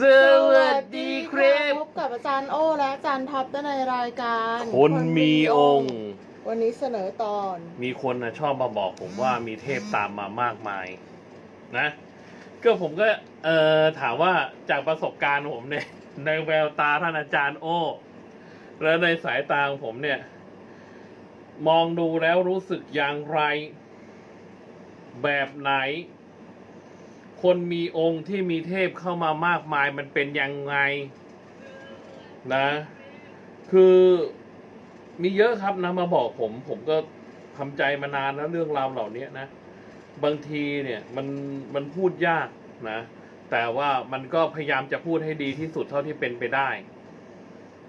สวัสดีครับพบกับอาจารย์โอและอาจารย์ท็อปในรายการคนมีองค์ วันนี้เสนอตอน มีคนนะชอบมาบอกผมว่ามีเทพตามมามากมาย นะ ก็ผมก็เอ่อถามว่าจากประสบการณ์ผมเนี่ยในแววตาท่านอาจารย์โอ และในสายตาของผมเนี่ย มองดูแล้วรู้สึกอย่างไร แบบไหน คนมีองค์ที่มีเทพเข้ามามากมายมันเป็นยังไงนะ คือมีเยอะครับนะมาบอกผม ผมก็ทำใจมานานแล้วเรื่องราวเหล่านี้นะ บางทีเนี่ยมันมันพูดยากนะ แต่ว่ามันก็พยายามจะพูดให้ดีที่สุดเท่าที่เป็นไปได้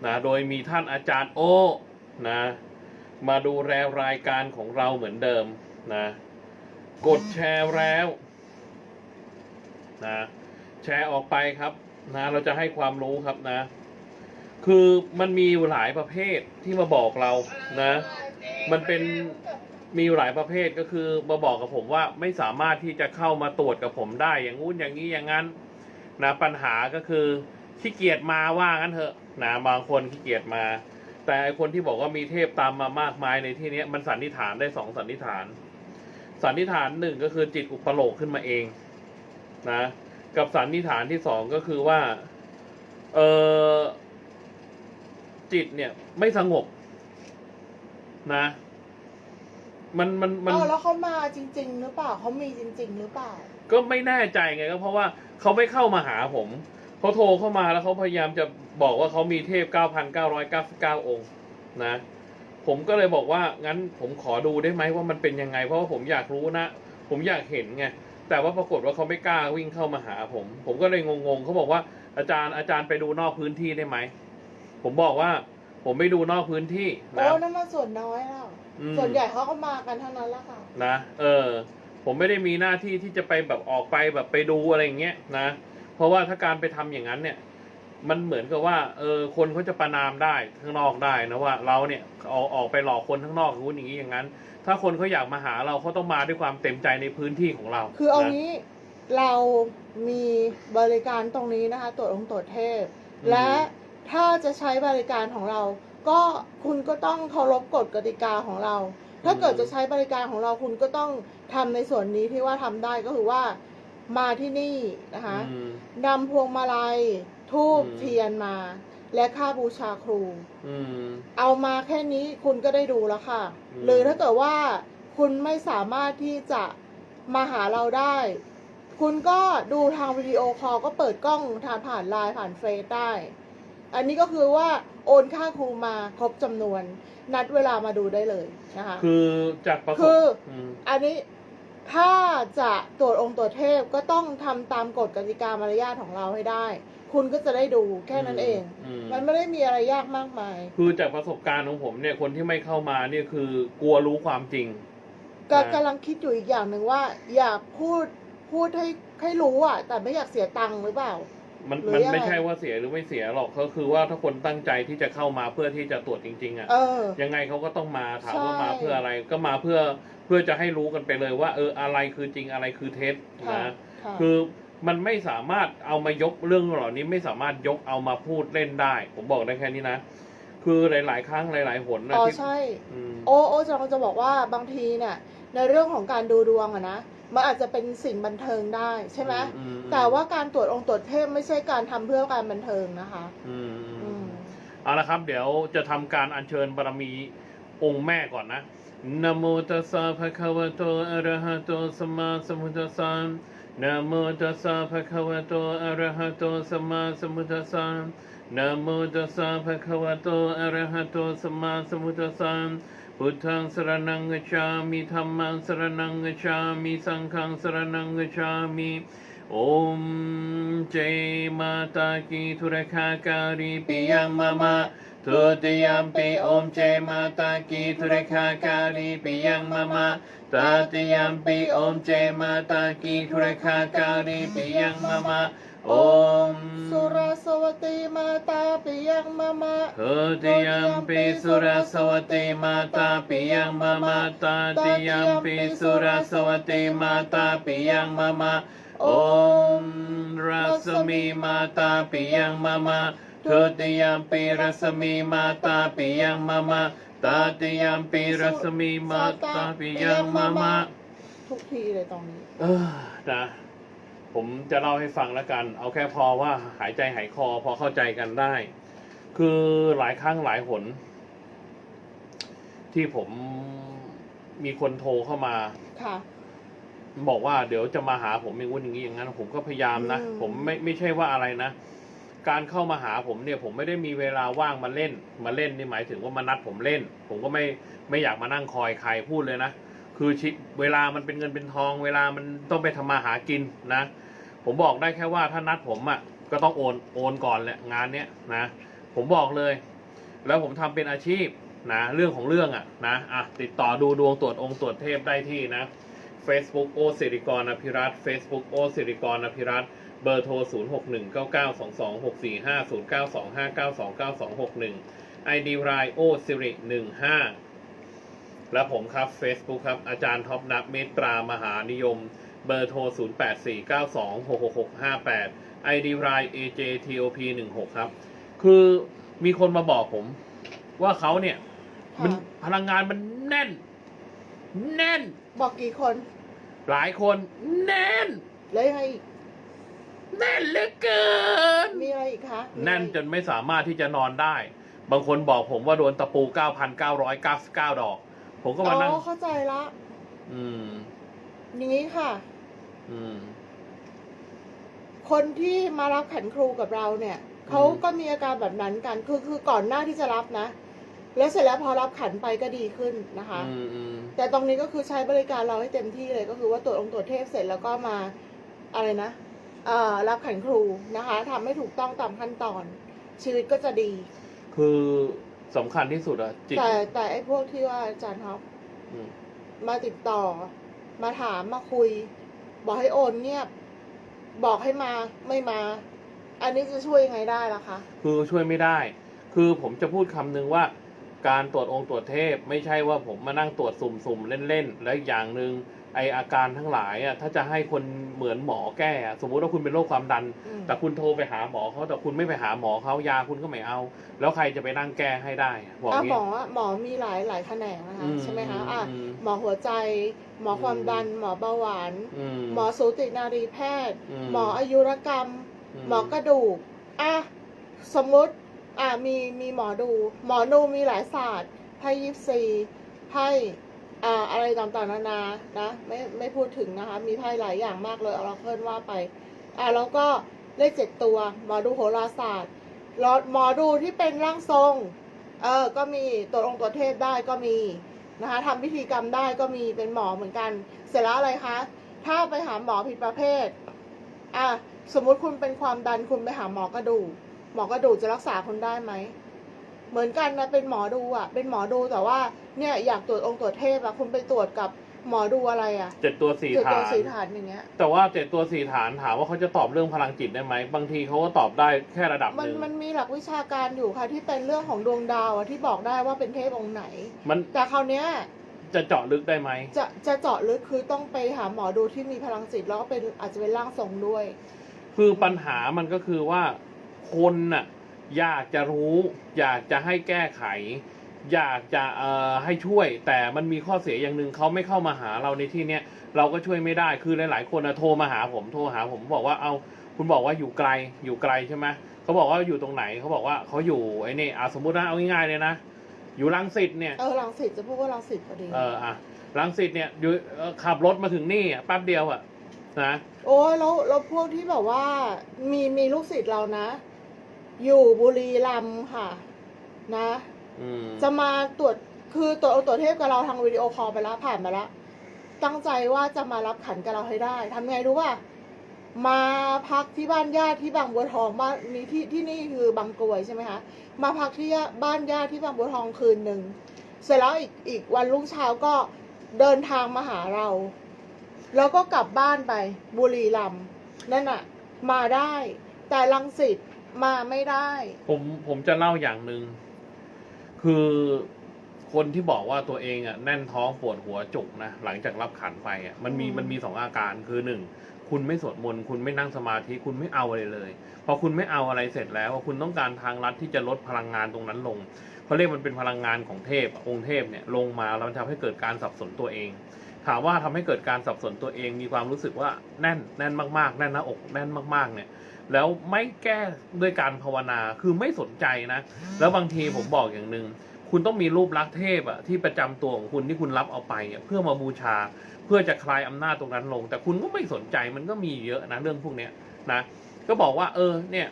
นะโดยมีท่านอาจารย์โอ้นะมาดูแลรายการของเราเหมือนเดิมนะ กดแชร์แล้ว นะแชร์ออกไปครับนะเราจะให้ความรู้ครับนะ คือมันมีอยู่หลายประเภทที่มาบอกเรานะ มันเป็นมีหลายประเภทก็คือมาบอกกับผมว่าไม่สามารถที่จะเข้ามาตรวจกับผมได้ อย่างงู้นอย่างนี้อย่างนั้นนะปัญหาก็คือขี้เกียจมาว่างั้นเถอะนะบางคนขี้เกียจมา แต่ไอคนที่บอกว่ามีเทพตามมามากมายในที่นี้มันสันนิษฐานได้สองสันนิษฐาน สันนิษฐานหนึ่งก็คือจิตอุปโลกขึ้นมาเอง นะ กับสันนิษฐานที่สองก็คือว่า เออจิตเนี่ย ไม่สงบ นะ มันมันมันเอ้าแล้วเขามาจริง ๆ หรือเปล่าเขามีจริง ๆ หรือเปล่า ก็ไม่แน่ใจไงก็เพราะว่าเขาไม่เข้ามาหาผมเขาโทรเข้ามาแล้วเขาพยายามจะบอกว่าเขามีเทพ 9,999 องค์ นะ ผมก็เลยบอกว่างั้นผมขอดูได้ไหมว่ามันเป็นยังไง เพราะว่าผมอยากรู้นะ ผมอยากเห็นไง แต่ว่าปรากฏว่าเขาไม่กล้าวิ่งเข้ามาหาผม ผมก็เลยงงๆเขาบอกว่าอาจารย์อาจารย์ไปดูนอกพื้นที่ได้ไหมผมบอกว่า ผมไม่ดูนอกพื้นที่โอ้นะ นั่นมาส่วนน้อยแล้วอืม ส่วนใหญ่เขาก็มากันเท่านั้นแหละค่ะ นะเออ ผมไม่ได้มีหน้าที่ที่จะไปแบบออกไปแบบไปดูอะไรอย่างเงี้ยนะ เพราะว่าถ้าการไปทำอย่างนั้นเนี่ย มันเหมือนกับว่า เออ คนเขาจะประนามได้ข้างนอกได้นะว่าเราเนี่ยออกออกไปหลอกคนข้างนอกรู้อย่างนี้อย่างนั้น ถ้าคนเขาอยากมาหาเราเขาต้องมาด้วยความเต็มใจในพื้นที่ของเราคือเอานะงี้เรามีบริการตรงนี้นะคะ ตรวจองค์ตรวจเทพ อืม และถ้าจะใช้บริการของเรา ก็คุณก็ต้องเคารพกฎกติกาของเรา ถ้าเกิดจะใช้บริการของเราคุณก็ต้องทำในส่วนนี้ที่ว่าทำได้ก็คือว่ามาที่นี่นะคะอืม นำพวงมาลัยทูบอืม เทียนมา และค่าบูชาครู อืม เอามาแค่นี้คุณก็ได้ดูแล้วค่ะ อืม หรือถ้าเกิดว่าคุณไม่สามารถที่จะมาหาเราได้ คุณก็ดูทางวิดีโอคอลก็เปิดกล้องทางผ่านไลน์ผ่านเฟซได้ อันนี้ก็คือว่าโอนค่าครูมาครบจำนวน นัดเวลามาดูได้เลยนะคะ คือจากประสบคือมอันนี้ถ้าจะตรวจองค์ตรวจเทพก็ต้องทำตามกฎกติกามารยาทของเราให้ได้ คุณก็จะได้ดูแค่นั้นเองอืมมันไม่ได้มีอะไรยากมากมาย คือจากประสบการณ์ของผมเนี่ยคนที่ไม่เข้ามาเนี่ยคือกลัวรู้ความจริง ก็นะ กำลังคิดอยู่อีกอย่างหนึ่งว่า อยากพูดพูดให้ให้รู้อะ แต่ไม่อยากเสียตังค์หรือเปล่า มันหรือมันยังไง ไม่ใช่ว่าเสียหรือไม่เสียหรอกก็คือว่าถ้าคนตั้งใจที่จะเข้ามาเพื่อที่จะตรวจจริง ๆอะเออ ยังไงเขาก็ต้องมาถามใช่ว่ามาเพื่ออะไรก็มาเพื่อเพื่อจะให้รู้กันไปเลยว่า เอออะไรคือจริงอะไรคือเท็จค่ะ นะ ค่ะ คือ มันไม่สามารถเอามายกเรื่องเหล่านี้ไม่สามารถยกเอามาพูดเล่นได้ ผมบอกได้แค่นี้นะ คือหลาย ๆ ครั้งหลาย ๆ หนนะอ๋อที่ใช่ อืมโอโอจะจะบอกว่าบางทีเนี่ยในเรื่องของการดูดวงอะนะมันอาจจะเป็นสิ่งบันเทิงได้ใช่ไหมอืมแต่ว่าการตรวจองค์ตรวจเทพไม่ใช่การทำเพื่อการบันเทิงนะคะ อืมอืมอืมเอาละครับ เดี๋ยวจะทำการอัญเชิญบารมีองค์แม่ก่อนนะนะโมตัสสะภะคะวะโตอะระหะโตสัมมาสัมพุทธัสสะ นะโมตัสสะภะคะวะโต อะระหะโต สัมมาสัมพุทธัสสะนะโมตัสสะภะคะวะโต อะระหะโต สัมมาสัมพุทธัสสะพุทธังสรณังกัจฉามิธัมมังสรณังกัจฉามิสังฆังสรณังกัจฉามิโอมเจมาตากีธุรคาการีปิยังมะมะ ทุติยมปีอมเจมาตากีทุเรคาการีปียังมามาตาติยมปีอมเจมาตากีทุเรคาการีปียังมามาอมสุรสวตีมาตาปียังมามาทุติยมปีสุรสวตีมาตาปียังมามาตาติยมปีสุรสวตีมาตาปียังมามาอมรัสมีมาตาปียังมามา ทุติยมปีรัสมีมาตาปิยังมามาตาติยมปีรัสมีมาตาปิยังมามาทุกทีเลยตรงนี้ เออนะ ผมจะเล่าให้ฟังแล้วกัน เอาแค่พอว่าหายใจหายคอพอเข้าใจกันได้ คือหลายครั้งหลายหน ที่ผมมีคนโทรเข้ามา ค่ะ บอกว่าเดี๋ยวจะมาหาผมอย่างนู้นอย่างนี้อย่างนั้น ผมก็พยายามนะอืมผมไม่ไม่ใช่ว่าอะไรนะ การเข้ามาหาผมเนี่ยผมไม่ได้มีเวลาว่างมาเล่น มาเล่นนี่หมายถึงว่ามานัดผมเล่น ผมก็ไม่ไม่อยากมานั่งคอยใครพูดเลยนะ คือชิเวลามันเป็นเงินเป็นทอง เวลามันต้องไปทำมาหากินนะ ผมบอกได้แค่ว่าถ้านัดผมอะ่ะก็ต้องโอนโอนก่อนแหละงานเนี้ยนะ ผมบอกเลย แล้วผมทำเป็นอาชีพนะเรื่องของเรื่องอะ่ะนะอะติดต่อดูดวงตรวจองค์ตรวจเทพได้ที่นะ Facebook โอสิริกรอภิรัต Facebook โอสิริกรอภิรัตน์ เบอร์โทร 0 6 1 9 9 2 2 6 4 5 0 9 2 5 9 2 9 2 6 1 ID รายโอสิริ15 และผมครับ Facebook ครับ อาจารย์ท็อปนับเมตตรามหานิยม เบอร์โทร 0 8 4 9 2 6 6 6 5 8 ID ราย AJTOP 16ครับ คือมีคนมาบอกผม ว่าเขาเนี่ย มันค่ะพลังงานมันแน่น แน่น บอกกี่คน หลายคน แน่น แล้วยังไงอีก แน่นเหลือเกิน มีอะไรอีกคะมีอะไรแน่นอีกจนไม่สามารถที่จะนอนได้ บางคนบอกผมว่าโดนตะปู 9,999 ดอก ผมก็มานั่ง อ๋อเข้าใจละอืม อย่างนี้ค่ะ อืม คนที่มารับขันครูกับเราเนี่ยเขาก็มีอาการแบบนั้นกันคือคือก่อนหน้าที่จะรับนะ แล้วเสร็จแล้วพอรับขันไปก็ดีขึ้นนะคะ อืมอืมแต่ตรงนี้ก็คือใช้บริการเราให้เต็มที่เลยก็คือว่าตรวจองค์ตรวจเทพเสร็จแล้วก็มาอะไรนะเอ่อ รับขันครูนะคะทำให้ถูกต้องตามขั้นตอน ชีวิตก็จะดี คือสำคัญที่สุดอะจิตแต่แต่ไอ้พวกที่ว่าอาจารย์ท็อปอืมมาติดต่อ มาถามมาคุย บอกให้โอนเงียบบอกให้มาไม่มา อันนี้จะช่วยยังไงได้ล่ะคะคือช่วยไม่ได้ คือผมจะพูดคำนึงว่า การตรวจองค์ตรวจเทพ ไม่ใช่ว่าผมมานั่งตรวจสุ่มๆเล่นๆและอีกอย่างหนึ่ง ไออาการทั้งหลายอะถ้าจะให้คนเหมือนหมอแก้อะสมมุติว่าคุณเป็นโรคความดัน อืม แต่คุณโทรไปหาหมอเขาแต่คุณไม่ไปหาหมอเขายาคุณก็ไม่เอา แล้วใครจะไปนั่งแก้ให้ได้อะบอกอะงี้หมอหมอมีหลายหลายแขนงนะคะอืมใช่ไหมคะอะอืมหมอหัวใจ หมอความอืมดัน หมอเบาหวานอืมหมอสูตินารีแพทย์อืมหมออายุรกรรม หมอกระดูกอะสมมติอะมีมีหมอดู หมอดูมีหลายศาสตร์ไพ่ยิปซีไพ่ อะไรต่างๆนานานะไม่ไม่พูดถึงนะคะ มีไพ่หลายอย่างมากเลยเราเพิ่นว่าไปอะแล้วก็เลขเจ็ดตัวหมอดูโหราศาสตร์หมอดูที่เป็นร่างทรงเออก็มีตัวองค์ตัวเทพได้ก็มีนะคะทำพิธีกรรมได้ก็มีเป็นหมอเหมือนกัน เสร็จแล้วอะไรคะถ้าไปหาหมอผิดประเภทอะสมมุติคุณเป็นความดันคุณไปหาหมอกระดูกหมอกระดูกจะรักษาคุณได้ไหม เหมือนกันนะเป็นหมอดูอะ เป็นหมอดูแต่ว่าเนี่ยอยากตรวจองค์ตรวจเทพอะคุณไปตรวจกับหมอดูอะไรอะเจ็ดตัวสี่เกี่ยวฐากับนสีฐานอย่างเงี้ย แต่ว่าเจ็ดตัวสี่ฐานถามว่าเขาจะตอบเรื่องพลังจิตได้ไหมบางทีเขาก็ตอบได้แค่ระดับหมันนึ่งมันมีหลักวิชาการอยู่ค่ะที่เป็นเรื่องของดวงดาวอะที่บอกได้ว่าเป็นเทพองค์ไหน มันแต่คราวเนี้ยจะเจาะลึกได้ไหม จะจะเจาะลึกคือต้องไปหาหมอดูที่มีพลังจิตแล้วก็เป็นอาจจะเป็นร่างทรงด้วย คือปัญหามันก็คือว่าคนน่ะ อยากจะรู้ อยากจะให้แก้ไข อยากจะเอ่อให้ช่วย แต่มันมีข้อเสียอย่างหนึ่งเขาไม่เข้ามาหาเราในที่เนี้ยเราก็ช่วยไม่ได้คือหลายๆคนนะโทรมาหาผมโทรหาผมบอกว่าเอาคุณบอกว่าอยู่ไกลอยู่ไกลใช่ไหมเขาบอกว่าอยู่ตรงไหนเขาบอกว่าเขาอยู่ไอ้นี่อะสมมุตินะเอาง่ายๆเลยนะอยู่รังสิตเนี่ยเออรังสิตจะพูดว่ารังสิตพอดีเอออะรังสิตเนี่ยอยู่เอ่อขับรถมาถึงนี่อะแป๊บเดียวอะนะ โอ้ยแล้วแล้วพวกที่แบบว่ามีมีลูกศิษย์เรานะ อยู่บุรีรัมย์ค่ะ นะ อืมจะมาตรวจคือตรวจตรวจเทพกับเราทางวิดีโอคอลไปแล้วผ่านมาแล้ว ตั้งใจว่าจะมารับขันกับเราให้ได้ทำไงรู้ป่ะมาพักที่บ้านญาติที่บางบัวทองบ้านนี้ที่ที่นี่คือบางกรวยใช่ไหมคะมาพักที่บ้านญาติที่บางบัวทองคืนหนึ่งเสร็จแล้วอีกอีกวันรุ่งเช้าก็เดินทางมาหาเรา แล้วก็กลับบ้านไปบุรีรัมย์นั่นน่ะมาได้ แต่ลังสิต มาไม่ได้ ผมผมจะเล่าอย่างหนึ่งคือคนที่บอกว่าตัวเองอะแน่นท้องปวดหัวจุกนะหลังจากรับขันไปอะมันมีอืมมันมีสองอาการคือหนึ่งคคุณไม่สวดมนต์คุณไม่นั่งสมาธิคุณไม่เอาอะไรเลย พอคุณไม่เอาอะไรเสร็จแล้วคุณต้องการทางลัดที่จะลดพลังงานตรงนั้นลงเขาเรียกมันเป็นพลังงานของเทพองค์เทพเนี่ยลงมาแล้วมันทำให้เกิดการสับสนตัวเอง ถามว่าทำให้เกิดการสับสนตัวเองมีความรู้สึกว่าแน่นแน่นมากๆ แน่นหน้าอกแน่นมากๆเนี่ย แล้วไม่แก้ด้วยการภาวนาคือไม่สนใจนะ แล้วบางทีผมบอกอย่างหนึ่งคุณต้องมีรูปลักษณ์เทพอะที่ประจำตัวของคุณที่คุณรับเอาไปอะเพื่อมาบูชา เพื่อจะคลายอำนาจตรงนั้นลง แต่คุณก็ไม่สนใจมันก็มีเยอะนะเรื่องพวกเนี้ยนะ ก็บอกว่า เออ เนี่ย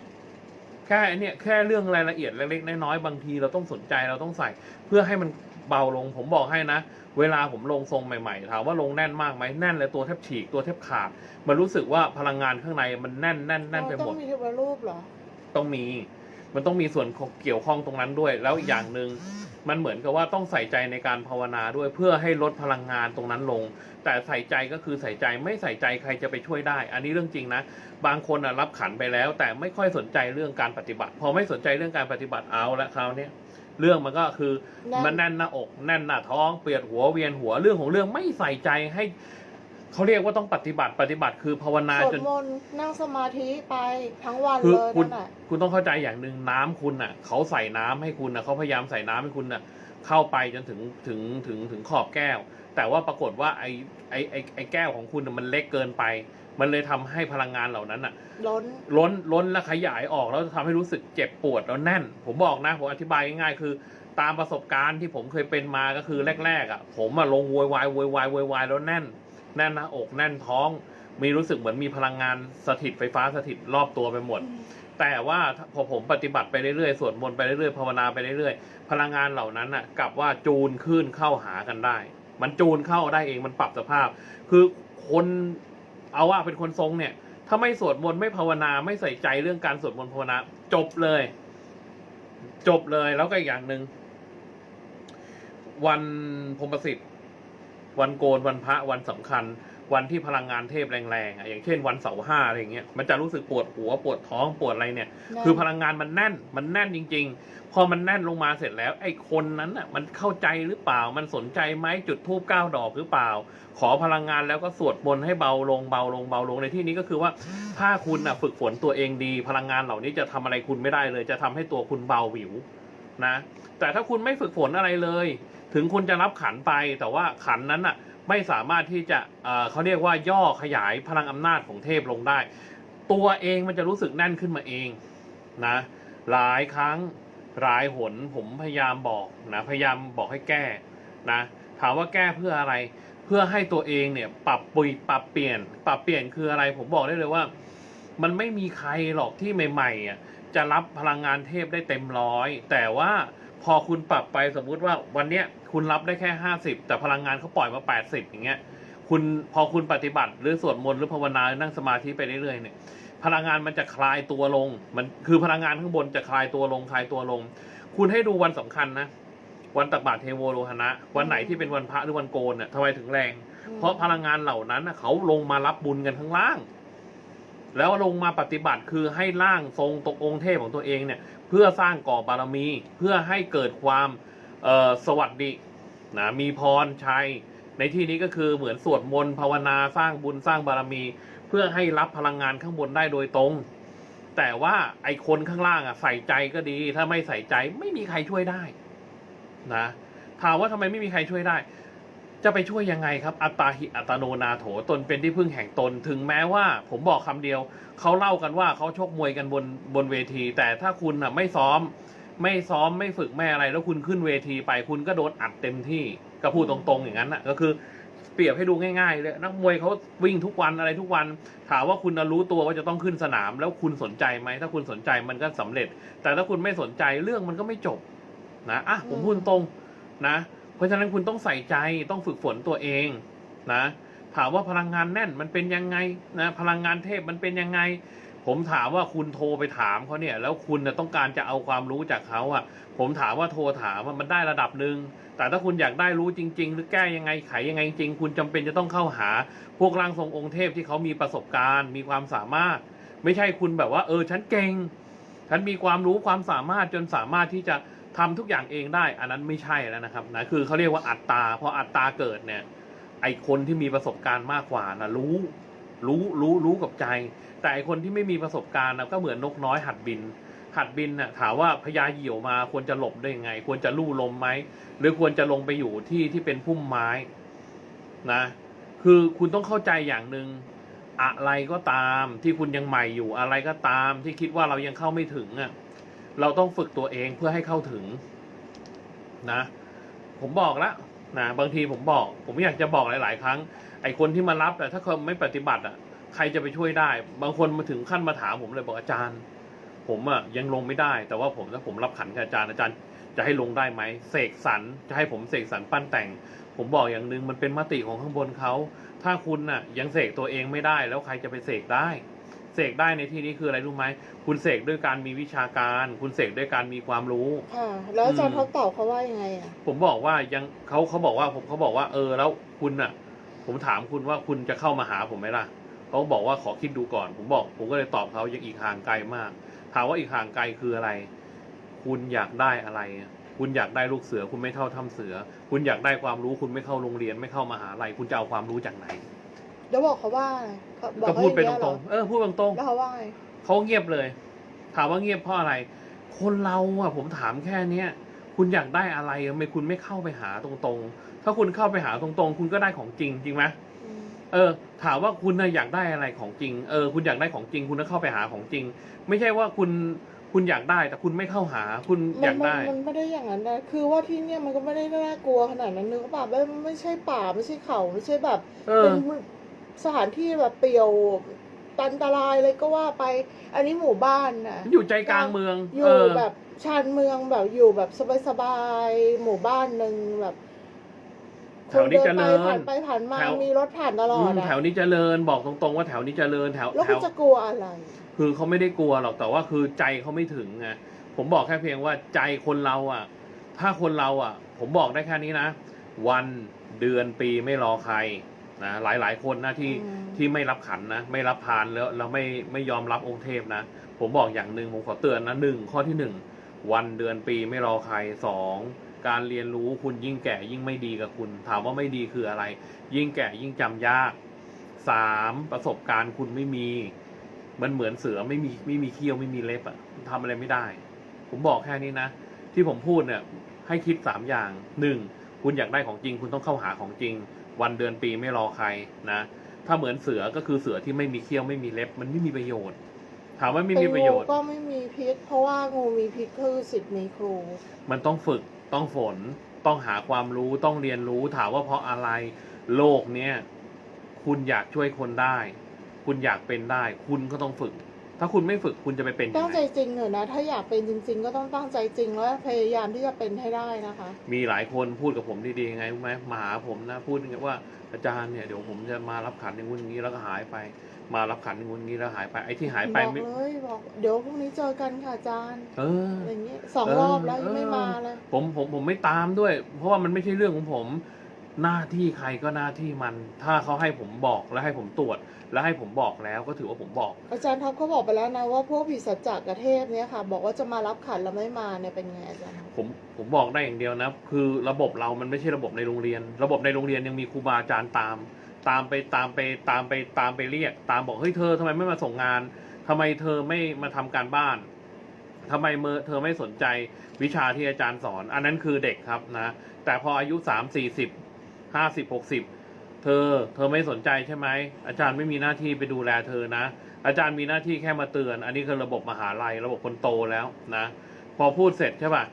แค่เนี่ยแค่เรื่องรายละเอียดเล็กๆน้อยๆบางทีเราต้องสนใจเราต้องใส่ เพื่อให้มันเบาลง ผมบอกให้นะ เวลาผมลงทรงใหม่ๆถามว่าลงแน่นมากไหมแน่นเลยตัวแทบฉีกตัวแทบขาดมันรู้สึกว่าพลังงานข้างในมันแน่นแน่นแน่นไปหมต้อดงมีเทวรูปเหรอ ต้องมี มันต้องมีส่วนของเกี่ยวข้องตรงนั้นด้วย แล้วอีกอย่างหนึ่งมันเหมือนกับว่าต้องใส่ใจในการภาวนาด้วยเพื่อให้ลดพลังงานตรงนั้นลง แต่ใส่ใจก็คือใส่ใจไม่ใส่ใจใครจะไปช่วยได้ อันนี้เรื่องจริงนะ บางคนอะรับขันไปแล้ว แต่ไม่ค่อยสนใจเรื่องการปฏิบัติ พอไม่สนใจเรื่องการปฏิบัติเอาละคราวเนี้ย เรื่องมันก็คือแน่นมันแน่นหน้าอกแน่นหน้าท้องเปลียดหัวเวียนหัวเรื่องของเรื่องไม่ใส่ใจให้เขาเรียกว่าต้องปฏิบัติปฏิบัติคือภาวนาสวดจนมนต์นั่งสมาธิไปทั้งวันคือเลยคุณนั่นแหละคุณต้องเข้าใจอย่างหนึ่งน้ำคุณอะเขาใส่น้ำให้คุณอะเขาพยายามใส่น้ำให้คุณอะเข้าไปจนถึงถึงถึงถึงขอบแก้ว แต่ว่าปรากฏว่าไอไอไอไอแก้วของคุณน่ะมันเล็กเกินไป มันเลยทำให้พลังงานเหล่านั้นอะล้น ล้นล้นและขยายออกแล้วทำให้รู้สึกเจ็บปวดแล้วแน่น ผมบอกนะผมอธิบายง่ายๆคือ ตามประสบการณ์ที่ผมเคยเป็นมาก็คือแรกๆอะผมอะลงโวยวายโวยวายโวยวายแล้วแน่น แน่นหน้าอกแน่นท้อง มีรู้สึกเหมือนมีพลังงานสถิตไฟฟ้าสถิตรอบตัวไปหมด แต่ว่าพอผมปฏิบัติไปเรื่อยๆสวดมนต์ไปเรื่อยๆภาวนาไปเรื่อยๆพลังงานเหล่านั้นน่ะกลับว่าจูนขึ้นเข้าหากันได้ มันจูนเข้าได้เองมันปรับสภาพ คือคน เอาว่าเป็นคนทรงเนี่ย ถ้าไม่สวดมนต์ไม่ภาวนาไม่ใส่ใจเรื่องการสวดมนต์ภาวนา จบเลย จบเลยแล้วก็อีกอย่างหนึ่งวันพรมประสิทธิ์ วันโกนวันพระวันสำคัญ วันที่พลังงานเทพแรงๆอะอย่างเช่นวันเสาร์ห้าอะไรอย่างเงี้ยมันจะรู้สึกปวดหัวปวดท้องปวดอะไรเนี่ยแน่นคือพลังงานมันแน่นมันแน่นจริง ๆ พอมันแน่นลงมาเสร็จแล้ว ไอ้คนนั้นน่ะมันเข้าใจหรือเปล่ามันสนใจไหมจุดทูบเก้าดอกหรือเปล่า ขอพลังงานแล้วก็สวดมนต์ให้เบาลงเบาลงเบาลงในที่นี้ก็คือว่า ถ้าคุณน่ะฝึกฝนตัวเองดี พลังงานเหล่านี้จะทำอะไรคุณไม่ได้เลย จะทำให้ตัวคุณเบาหวิวนะแต่ถ้าคุณไม่ฝึกฝนอะไรเลย ถึงคุณจะรับขันไปแต่ว่าขันนั้นน่ะ ไม่สามารถที่จะเเขาเรียกว่าย่อขยายพลังอำนาจของเทพลงได้ ตัวเองมันจะรู้สึกแน่นขึ้นมาเองนะหลายครั้งหลายหนผมพยายามบอกนะพยายามบอกให้แก้นะถามว่าแก้เพื่ออะไร เพื่อให้ตัวเองเนี่ยปรับปุยปรับเปลี่ยน ปรับเปลี่ยนคืออะไร ผมบอกได้เลยว่า มันไม่มีใครหรอกที่ใหม่ๆอะจะรับพลังงานเทพได้เต็มร้อยแต่ว่า พอคุณปรับไปสมมุติว่าวันเนี้ยคุณรับได้แค่ห้าสิบแต่พลังงานเขาปล่อยมาแปดสิบอย่างเงี้ยคุณพอคุณปฏิบัติหรือสวดมนต์หรือภาวนานั่งสมาธิไปเรื่อยๆเนี่ยพลังงานมันจะคลายตัวลง มันคือพลังงานข้างบนจะคลายตัวลงคลายตัวลง คุณให้ดูวันสำคัญนะ วันตักบาตรเทโวโลหณะวันไหนที่เป็นวันพระหรือวันโกนเนี่ยทำไมถึงแรง เพราะพลังงานเหล่านั้นนะเขาลงมารับบุญกันข้างล่าง แล้วลงมาปฏิบัติคือให้ร่างทรงตกองค์เทพของตัวเองเนี่ยเพื่อสร้างก่อบารมี เพื่อให้เกิดความสวัสดีนะมีพรชัย ในที่นี้ก็คือเหมือนสวดมนต์ภาวนาสร้างบุญสร้างบารมี เพื่อให้รับพลังงานข้างบนได้โดยตรง แต่ว่าไอคนข้างล่างอะใส่ใจก็ดี ถ้าไม่ใส่ใจไม่มีใครช่วยได้นะถามว่าทำไมไม่มีใครช่วยได้ จะไปช่วยยังไงครับ อัตตาหิอัตโนนาโถตนเป็นที่พึ่งแห่งตน ถึงแม้ว่าผมบอกคำเดียว เขาเล่ากันว่าเขาชกมวยกันบนบนเวที แต่ถ้าคุณอะไม่ซ้อม ไม่ซ้อมไม่ฝึกไม่อะไร แล้วคุณขึ้นเวทีไปคุณก็โดนอัดเต็มที่ก็พูดตรงๆ อย่างนั้นน่ะก็คือเปรียบให้ดูง่ายๆเลยนักมวยเขาวิ่งทุกวันอะไรทุกวัน ถามว่าคุณรู้ตัวว่าจะต้องขึ้นสนาม แล้วคุณสนใจไหมถ้าคุณสนใจมันก็สำเร็จ แต่ถ้าคุณไม่สนใจเรื่องมันก็ไม่จบนะอะผมพูดตรงนะ ราะฉะนั้นคุณต้องใส่ใจต้องฝึกฝนตัวเองนะถามว่าพลังงานแน่นมันเป็นยังไงนะพลังงานเทพมันเป็นยังไง ผมถามว่าคุณโทรไปถามเขาเนี่ย แล้วคุณต้องการจะเอาความรู้จากเขาอะ ผมถามว่าโทรถามว่ามันได้ระดับหนึ่งแต่ถ้าคุณอยากได้รู้จริง ๆ หรือแก้ยังไงไขยังไงจริง คุณจำเป็นจะต้องเข้าหา พวกร่างทรงองค์เทพที่เขามีประสบการณ์ มีความสามารถ ไม่ใช่คุณแบบว่า เออฉันเก่งฉันมีความรู้ความสามารถจนสามารถที่จะ ทำทุกอย่างเองได้ อันนั้นไม่ใช่แล้วนะครับนะคือเขาเรียกว่าอัตตาพออัตตาเกิดเนี่ย ไอคนที่มีประสบการณ์มากกว่านะรู้ รู้รู้รู้กับใจ แต่ไอคนที่ไม่มีประสบการณ์นะก็เหมือนนกน้อยหัดบิน หัดบินน่ะถามว่าพญาเหี่ยวมาควรจะหลบได้ยังไง ควรจะลู่ลมไหมหรือควรจะลงไปอยู่ที่ที่เป็นพุ่มไม้นะ คือคุณต้องเข้าใจอย่างหนึ่งอะไรก็ตามที่คุณยังใหม่อยู่อะไรก็ตามที่คิดว่าเรายังเข้าไม่ถึงอะ เราต้องฝึกตัวเองเพื่อให้เข้าถึงนะ ผมบอกแล้วนะบางทีผมบอก ผมอยากจะบอกหลาย ๆ ครั้ง ไอ้คนที่มารับแต่ถ้าเขาไม่ปฏิบัติอะ ใครจะไปช่วยได้ บางคนมาถึงขั้นมาถามผมเลยบอกอาจารย์ ผมอะยังลงไม่ได้ แต่ว่าผมถ้าผมรับขันกับอาจารย์อาจารย์จะให้ลงได้ไหมเสกสรรจะให้ผมเสกสรรปั้นแต่ง ผมบอกอย่างหนึ่งมันเป็นมติของข้างบนเขาถ้าคุณน่ะ ยังเสกตัวเองไม่ได้ แล้วใครจะไปเสกได้ เสกได้ในที่นี้คืออะไรรู้ไหมคุณเสกด้วยการมีวิชาการ คุณเสกด้วยการมีความรู้ค่ะแล้วอาจารย์อืมท็อปตอบเขาว่ายังไงอะผมบอกว่ายังเขาเขาบอกว่าผมเขาบอกว่าเออแล้วคุณน่ะ ผมถามคุณว่าคุณจะเข้ามาหาผมไหมล่ะเขาบอกว่าขอคิดดูก่อน ผมบอก ผมก็เลยตอบเขายังอีกห่างไกลมาก ถามว่าอีกห่างไกลคืออะไร คุณอยากได้อะไร คุณอยากได้ลูกเสือ คุณไม่เท่าทำเสือ คุณอยากได้ความรู้ คุณไม่เข้าโรงเรียนไม่เข้ามหาลัยคุณจะเอาความรู้จากไหน เดี๋ยวบอกเขาว่าอะไรเขาบอกก็เขาพูดไปอตย่างเงี้ยเหรองๆเออพูดตรงๆแล้วเขาว่าไงเขาเงียบเลย ถามว่าเงียบเพราะอะไร คนเราอะผมถามแค่เนี้ยคุณอยากได้อะไรทำไมคุณไม่เข้าไปหาตรงๆ ถ้าคุณเข้าไปหาตรงๆ คุณก็ได้ของจริงจริงไหมอืมเออ ถามว่าคุณน่ะอยากได้อะไรของจริง เออ คุณอยากได้ของจริง คุณก็เข้าไปหาของจริง ไม่ใช่ว่าคุณคุณอยากได้ แต่คุณไม่เข้าหา คุณอมัยากมัได้ มันไม่ได้อย่างนั้นนะคือว่าที่เนี่ยมันก็ไม่ได้น่ากลัวขนาดนั้นนึกว่าแบบไม่ใช่ป่าไม่ใช่เขาไม่ใช่แบบเออเป็น สถานที่แบบเปลี่ยวอันตรายเลยก็ว่าไป อันนี้หมู่บ้านนะอยู่ใจกลางเมือง อยู่เออแบบชานเมืองแบบอยู่แบบสบายๆหมู่บ้านหนึ่งแบบแถวนี้เจริญผ่านไปผ่านมาแถวมีรถผ่านตลออืดมอะแถวนี้เจริญบอกตรงๆว่าแถวนี้เจริญแถวแล้วแถคุณวจะกลัวอะไร คือเขาไม่ได้กลัวหรอกแต่ว่าคือใจเขาไม่ถึงไงผมบอกแค่เพียงว่าใจคนเราอะ ถ้าคนเราอะ ผมบอกได้แค่นี้นะ วันเดือนปีไม่รอใคร นะหลายหลายๆคนนะที่อืมที่ไม่รับขันนะไม่รับพานแล้วเราไม่ไม่ยอมรับองค์เทพนะ ผมบอกอย่างหนึ่งผมขอเตือนนะหนึ่งข้อที่หนึ่งวันเดือนปีไม่รอใครสองการเรียนรู้คุณยิ่งแก่ยิ่งไม่ดีกับคุณ ถามว่าไม่ดีคืออะไร ยิ่งแก่ยิ่งจำยากสามประสบการณ์คุณไม่มี มันเหมือนเสือไม่มีไม่มีเขี้ยวไม่มีเล็บอะทำอะไรไม่ได้ ผมบอกแค่นี้นะ ที่ผมพูดเนี่ยให้คิดสามอย่างหนึ่งคุณอยากได้ของจริง คุณต้องเข้าหาของจริง วันเดือนปีไม่รอใครนะ ถ้าเหมือนเสือก็คือเสือที่ไม่มีเขี้ยวไม่มีเล็บ มันไม่มีประโยชน์ ถามว่าไม่มีประโยชน์เป็นงูก็ไม่มีพิษ เพราะว่างูมีพิษคือสิทธิ์มีครู มันต้องฝึกต้องฝนต้องหาความรู้ต้องเรียนรู้ถามว่าเพราะอะไรโลกเนี้ยคุณอยากช่วยคนได้ คุณอยากเป็นได้ คุณก็ต้องฝึก ถ้าคุณไม่ฝึกคุณจะไปเป็นยัตั้งงไงใจจริงเถอะนะ ถ้าอยากเป็นจริง ๆ ก็ต้องตั้งใจจริงแล้วพยายามที่จะเป็นให้ได้นะคะ มีหลายคนพูดกับผมดีๆไงรู้ไหมมาหาผมนะพูดว่าอาจารย์เนี่ยเดี๋ยวผมจะมารับขันอย่างงู้นอย่างนี้แล้วก็หายไป มารับขันอย่างงู้นอย่างนี้แล้วหายไปไอ้ที่หายไปบอกไม่เลยบอกเดี๋ยวพรุ่งนี้เจอกันค่ะอาจารย์เอออะไรอย่างเงี้ยสองเออรอบแล้วยังไม่เออมาเลย ผมผมผมไม่ตามด้วย เพราะว่ามันไม่ใช่เรื่องของผม หน้าที่ใครก็หน้าที่มัน ถ้าเขาให้ผมบอกแล้วให้ผมตรวจ แล้วให้ผมบอกแล้วก็ถือว่าผมบอก อาจารย์ท็อปเขาบอกไปแล้วนะว่าพวกผีสัจจกเทพเนี่ยค่ะ บอกว่าจะมารับขันแล้วไม่มาเนี่ยเป็นไงอาจารย์ท็อปผมผมบอกได้อย่างเดียวนะ คือระบบเรามันไม่ใช่ระบบในโรงเรียน ระบบในโรงเรียนยังมีครูบาอาจารย์ตาม ตามไปตามไปตามไปตามไปเรียก ตามบอกเฮ้ยเธอทำไมไม่มาส่งงานทำไมเธอไม่มาทำการบ้านทำไมเมอเธอไม่สนใจวิชาที่อาจารย์สอน อันนั้นคือเด็กครับนะ แต่พออายุสามสี่สิบ ห้าสิบหกสิบเธอ เธอไม่สนใจใช่ไหม อาจารย์ไม่มีหน้าที่ไปดูแลเธอนะ อาจารย์มีหน้าที่แค่มาเตือน อันนี้คือระบบมหาลัย ระบบคนโตแล้วนะ พอพูดเสร็จใช่ป่ะ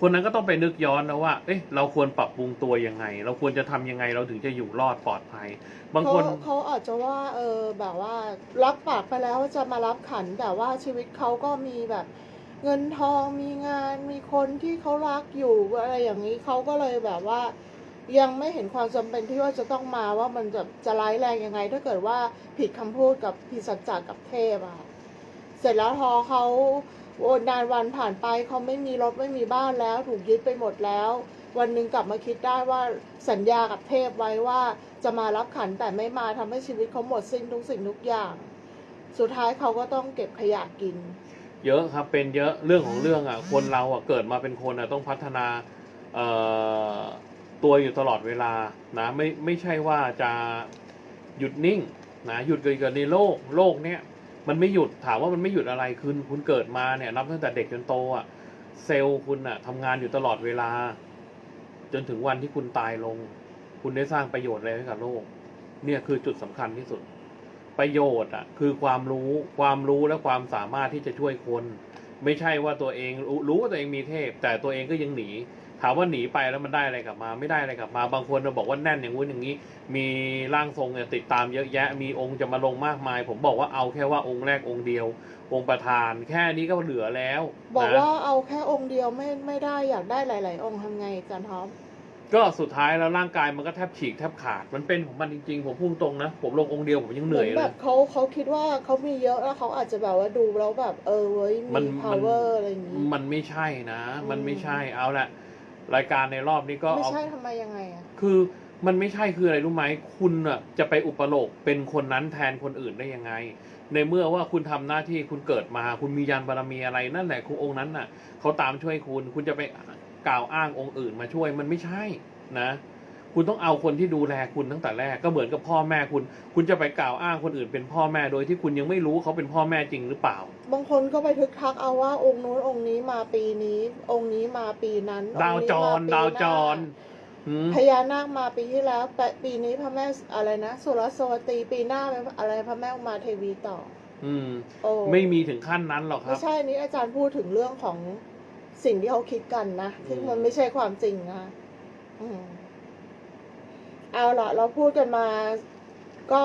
คนนั้นก็ต้องไปนึกย้อนนะว่า เอ๊ะ เราควรปรับปรุงตัวยังไง เราควรจะทำยังไง เราถึงจะอยู่รอดปลอดภัย บางเขาคนเขาอาจจะว่า เออ แบบว่ารับปากไปแล้วจะมารับขัน แต่ว่าชีวิตเขาก็มีแบบเงินทอง มีงาน มีคนที่เขารักอยู่อะไรอย่างนี้เขาก็เลยแบบว่า ยังไม่เห็นความจำเป็นที่ว่าจะต้องมาว่ามันจะจะร้ายแรงยังไง ถ้าเกิดว่าผิดคำพูดกับผิดสัจจะกับเทพอะเสร็จแล้วพอเขาโอนนานวันผ่านไปเขาไม่มีรถไม่มีบ้านแล้ว ถูกยึดไปหมดแล้ว วันหนึ่งกลับมาคิดได้ว่าสัญญากับเทพไว้ว่าจะมารับขันแต่ไม่มาทำให้ชีวิตเขาหมดสิ้นทุกสิ่งทุกอย่าง สุดท้ายเขาก็ต้องเก็บขยะกิน เยอะครับเป็นเยอะเรื่องของเรื่องอะคนเราอะเกิดมาเป็นคนอะต้องพัฒนาเอ่อ ตัวอยู่ตลอดเวลานะไม่ไม่ใช่ว่าจะหยุดนิ่งนะหยุดเกิดในโลกโลกเนี้ยมันไม่หยุดถามว่ามันไม่หยุดอะไรคือคุณเกิดมาเนี่ยนับตั้งแต่เด็กจนโตอะเซลล์คุณอะทำงานอยู่ตลอดเวลา จนถึงวันที่คุณตายลง คุณได้สร้างประโยชน์อะไรให้กับโลก เนี่ยคือจุดสำคัญที่สุด ประโยชน์อะคือความรู้ความรู้และความสามารถที่จะช่วยคน ไม่ใช่ว่าตัวเองรู้รู้ว่าตัวเองมีเทพ แต่ตัวเองก็ยังหนี ถามว่าหนีไปแล้วมันได้อะไรกลับมาไม่ได้อะไรกลับมา บางคนเราบอกว่าแน่นอย่างงู้นอย่างนี้ มีร่างทรงเนี่ยติดตามเยอะแยะ มีองค์จะมาลงมากมาย ผมบอกว่าเอาแค่ว่าองค์แรกองค์เดียว องค์ประธาน แค่นี้ก็เหลือแล้วบอกนะว่าเอาแค่องค์เดียวไม่ไม่ได้อยากได้หลาย ๆ องค์ทำไงอาจารย์ท็อป ก็สุดท้ายแล้วร่างกายมันก็แทบฉีกแทบขาดมันเป็นของมันจริง ๆ ผมพุ่งตรงนะผมลงองค์เดียวผมยังเหนื่อยมืเลแบย บเขาเขาคิดว่าเขามีเยอะแล้วเขาอาจจะแบบว่าดูแล้วแบบเออเว้ยมันมี มัน power อะไรอย่างนี้ มันไม่ใช่นะอืมมันไม่ใช่เอาละ รายการในรอบนี้ก็ไม่เอาใช่ทำไมยังไงอะคือมันไม่ใช่คืออะไรรู้ไหมคุณอะจะไปอุปโลกเป็นคนนั้นแทนคนอื่นได้ยังไง ในเมื่อว่าคุณทำหน้าที่คุณเกิดมา คุณมียานบารมีอะไรนั่นแหละคุณองค์นั้นน่ะเขาตามช่วยคุณ คุณจะไปกล่าวอ้างองค์อื่นมาช่วยมันไม่ใช่นะ คุณต้องเอาคนที่ดูแลคุณตั้งแต่แรกก็เหมือนกับพ่อแม่คุณ คุณจะไปกล่าวอ้างคนอื่นเป็นพ่อแม่โดยที่คุณยังไม่รู้เขาเป็นพ่อแม่จริงหรือเปล่า บางคนก็ไปทึกทักเอาว่าองค์นู้นองค์นี้มาปีนี้ องค์นี้มาปีนั้นดาวจรองค์นี้มปีดาวหน้จรหืมพญานาคมาปีที่แล้วแปะปีนี้พระแม่อะไรนะสุรสวตีปีหน้าเป็นอะไรพระแม่อุมาเทวีต่อ อืมโอ้ไม่มีถึงขั้นนั้นหรอกคไม่รับใช่อันนี้อาจารย์พูดถึงเรื่องของสิ่งที่เขาคิดกันนะซึ่งมันไม่ใช่ความจริงนะคะอืม เอาล่ะเราพูดกันมา ก็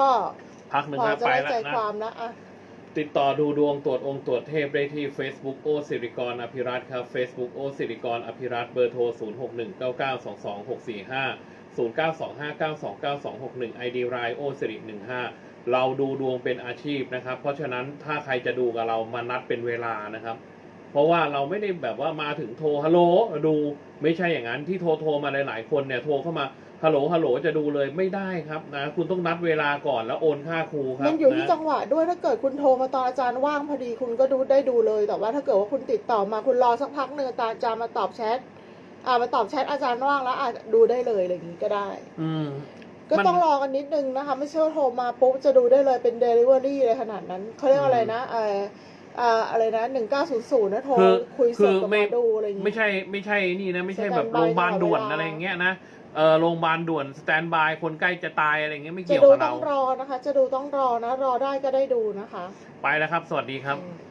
พักหนึ่งพอครับจะไปได้แล้วใจนะ ความแล้วอะ ติดต่อดูดวงตรวจองค์ตรวจเทพได้ที่ Facebook โอสิริกรอภิรัตน์ครับ Facebook โอสิริกรอภิรัตน์เบอร์โทร 0 6 1 9 9 2 2 6 4 5 0 9 2 5 9 2 9 2 6 1 ID รายโอสิริ15 เราดูดวงเป็นอาชีพนะครับ เพราะฉะนั้นถ้าใครจะดูกับเรามานัดเป็นเวลานะครับ เพราะว่าเราไม่ได้แบบว่ามาถึงโทรฮัลโหลดูไม่ใช่อย่างนั้นที่โทรโทรมาหลาย ๆ คนเนี่ยโทรเข้ามาฮัลโหลฮัลโหลจะดูเลยไม่ได้ครับนะ คุณต้องนัดเวลาก่อนแล้วโอนค่าครูครับมันอยู่ที่นะจังหวะด้วยถ้าเกิดคุณโทรมาตอนอาจารย์ว่างพอดีคุณก็ดูได้ดูเลย แต่ว่าถ้าเกิดว่าคุณติดต่อมาคุณรอสักพักหนึ่งอาจารย์จะมาตอบแชทอ่ามาตอบแชทอาจารย์ว่างแล้วอาจดูได้เลยอะไรอย่างนี้ก็ได้ อืมก็มันต้องรอกันนิดนึงนะคะ ไม่ใช่ว่าโทรมาปุ๊บจะดูได้เลยเป็นเดลิเวอรี่เลยขนาดนั้นเขาเรียกว่าอะไรนะเออเอ่ออะไรนะหนึ่งเก้าศูนย์ศูนย์นะโทรคือคุยสคืดอกับหมไม่อดูอะไรอย่างนี้ ไม่ใช่ไม่ใช่นี่นะ ไม่ใช่แบบสแตนบายโรงพยาบาลด่วนตลอดเวลาอะไรอย่างเงี้ยนะเออโรงพยาบาลด่วนสแตนบายคนใกล้จะตายอะไรอย่างเงี้ยไม่จะเกี่ยวดูกับต้เราองรอนะคะ จะดูต้องรอนะ รอได้ก็ได้ดูนะคะ ไปแล้วครับ สวัสดีครับ อืม